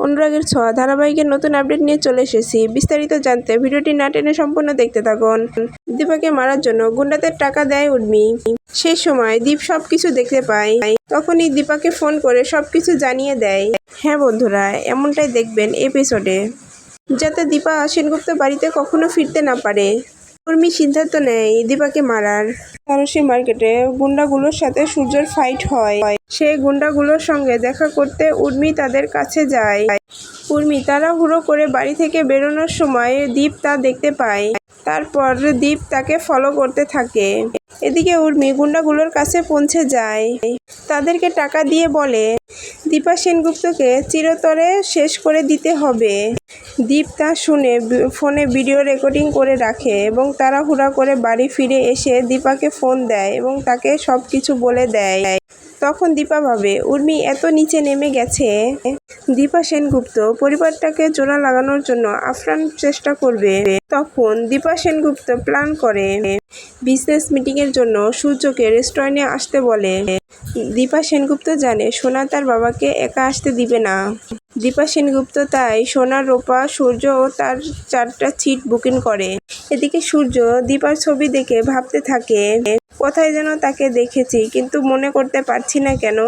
অনুরাগের ছোঁয়া ধারাবাহিকের নতুন আপডেট নিয়ে চলে এসেছি। বিস্তারিত জানতে ভিডিওটি না টেনে সম্পূর্ণ দেখতে থাকুন। দীপাকে মারার জন্য গুন্ডাদের টাকা দেয় উর্মি। সেই সময় দীপ সবকিছু দেখতে পায়। তখনই দীপাকে ফোন করে সবকিছু জানিয়ে দেয়। হ্যাঁ বন্ধুরা, এমনটাই দেখবেন এপিসোডে। যাতে দীপা সেনগুপ্ত বাড়িতে কখনো ফিরতে না পারে। উর্মি সিদ্ধান্ত নেয় দীপাকে মারার। ফারসি মার্কেটে গুন্ডাগুলোর সাথে সূর্যের ফাইট হয়। সেই গুন্ডাগুলোর সঙ্গে দেখা করতে উর্মি তাদের কাছে যায়। উর্মি তাড়াহুড়ো করে বাড়ি থেকে বেরোনোর সময় দীপ তা দেখতে পায়। তারপর দীপ তাকে ফলো করতে থাকে। এদিকে উর্মি গুন্ডাগুলোর কাছে পৌঁছে যায়। তাদেরকে টাকা দিয়ে বলে, দীপা সেনগুপ্তকে চিরতরে শেষ করে দিতে হবে। দীপ তা শুনে ফোনে ভিডিও রেকর্ডিং করে রাখে এবং তাড়াহুড়া করে বাড়ি ফিরে এসে দীপাকে ফোন দেয় এবং তাকে সব কিছু বলে দেয়। তখন দীপা ভাবে, উর্মি এত নিচে নেমে গেছে। দীপা সেনগুপ্ত, পরিবারটাকে জোড়া লাগানোর জন্য আফরান চেষ্টা করবে। তখন দীপা সেনগুপ্ত প্ল্যান করে বিজনেস মিটিংয়ের জন্য সূর্যকে রেস্টুরেন্টে আসতে বলে। দীপা সেনগুপ্ত জানে সোনা তার বাবাকে একা আসতে দিবে না। দীপা সেনগুপ্ত তাই সোনা রোপা, সূর্য ও তার চারটা সিট বুকিং করে। এদিকে সূর্য দীপার ছবি দেখে ভাবতে থাকে, কোথায় যেন তাকে দেখেছি, কিন্তু মনে করতে পারছি না কেন।